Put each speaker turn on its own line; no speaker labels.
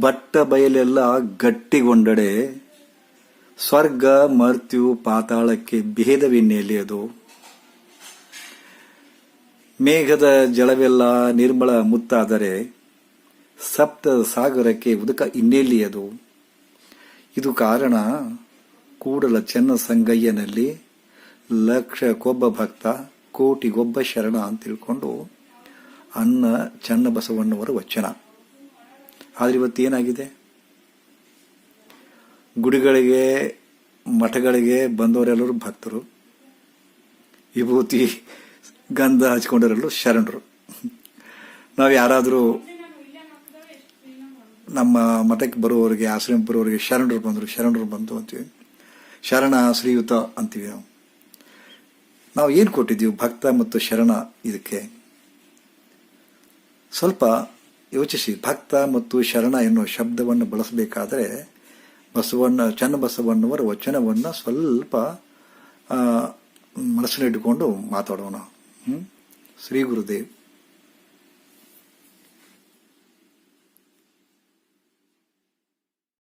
But ಬಯಲೆಲ್ಲ ಗಟ್ಟಿಗೊಂಡಡೆ ಸ್ವರ್ಗ, ಮರ್ತ್ಯು, ಪಾತಾಳಕ್ಕೆ ಭೇದವಿನ್ನೆಲಿಯದು ಮೇಘದ ಜಲವೆಲ್ಲ ನಿರ್ಮಲ ಮುತ್ತಾದರೆ ಸಪ್ತ ಸಾಗರಕ್ಕೆ ಉದಕ ಇನ್ನೆಲ್ಲಿಯದು ಇದು ಕಾರಣ ಕೂಡಲ ಚೆನ್ನ ಸಂಗಯ್ಯನಲ್ಲಿ ಲಕ್ಷಕ್ಕೊಬ್ಬ ಭಕ್ತ, ಕೋಟಿಗೊಬ್ಬ ಶರಣ ಅಂತ ತಿಳ್ಕೊಂಡು ಅನ್ನ ಚನ್ನಬಸವಣ್ಣವರ ವಚನ. ಆದ್ರೆ ಇವತ್ತು ಏನಾಗಿದೆ? ಗುಡಿಗಳಿಗೆ, ಮಠಗಳಿಗೆ ಬಂದವರೆಲ್ಲರೂ ಭಕ್ತರು. ವಿಭೂತಿ, ಗಂಧ ಹಚ್ಕೊಂಡವರೆಲ್ಲರೂ ಶರಣರು. ನಾವು ಯಾರಾದರೂ ನಮ್ಮ ಮಠಕ್ಕೆ ಬರುವವರಿಗೆ, ಆಶ್ರಮ ಬರುವವರಿಗೆ ಶರಣರು ಬಂದರು, ಶರಣರು ಬಂತು ಅಂತೀವಿ. ಶರಣ ಶ್ರೀಯುತ ಅಂತೀವಿ ನಾವು. ನಾವು ಏನು ಕೊಟ್ಟಿದ್ದೀವಿ ಭಕ್ತ ಮತ್ತು ಶರಣ ಇದಕ್ಕೆ? ಸ್ವಲ್ಪ ಯೋಚಿಸಿ, ಭಕ್ತ ಮತ್ತು ಶರಣ ಎನ್ನುವ ಶಬ್ದವನ್ನು ಬಳಸಬೇಕಾದರೆ ಬಸವಣ್ಣ ಚನ್ನಬಸವಣ್ಣವರ ವಚನವನ್ನು ಸ್ವಲ್ಪ ಮನಸ್ಸಿನಿಟ್ಟುಕೊಂಡು ಮಾತಾಡೋಣ? ಶ್ರೀ ಗುರುದೇವ್